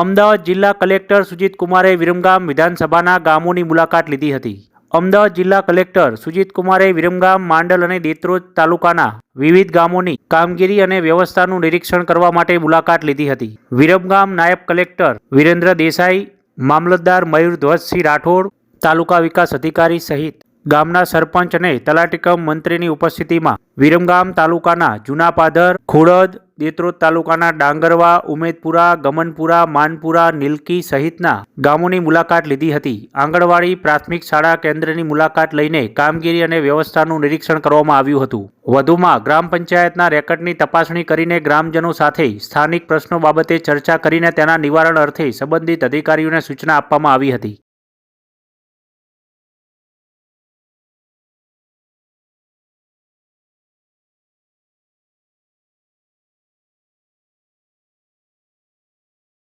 અમદાવાદ જિલ્લા કલેક્ટર સુજીત કુમારે વિરમગામ વિધાનસભાના ગામોની મુલાકાત લીધી હતી. અમદાવાદ જિલ્લા કલેક્ટર સુજીત કુમારે વિરમગામ, માંડલ અને દેત્રોજ તાલુકાના વિવિધ ગામોની કામગીરી અને વ્યવસ્થાનું નિરીક્ષણ કરવા માટે મુલાકાત લીધી હતી. વિરમગામ નાયબ કલેક્ટર વિરેન્દ્ર દેસાઈ, મામલતદાર મયુર ધ્વજસિંહ રાઠોડ, તાલુકા વિકાસ અધિકારી સહિત ગામના સરપંચ અને તલાટીકમ મંત્રીની ઉપસ્થિતિમાં વિરમગામ તાલુકાના જૂના ખુડદ ખોડદ દેત્રોદ તાલુકાના ડાંગરવા, ઉમેદપુરા, ગમનપુરા, માનપુરા, નીલકી સહિતના ગામોની મુલાકાત લીધી હતી. આંગણવાડી પ્રાથમિક શાળા કેન્દ્રની મુલાકાત લઈને કામગીરી અને વ્યવસ્થાનું નિરીક્ષણ કરવામાં આવ્યું હતું. વધુમાં ગ્રામ પંચાયતના રેકર્ડની તપાસણી કરીને ગ્રામજનો સાથે સ્થાનિક પ્રશ્નો બાબતે ચર્ચા કરીને તેના નિવારણ અર્થે સંબંધિત અધિકારીઓને સૂચના આપવામાં આવી હતી.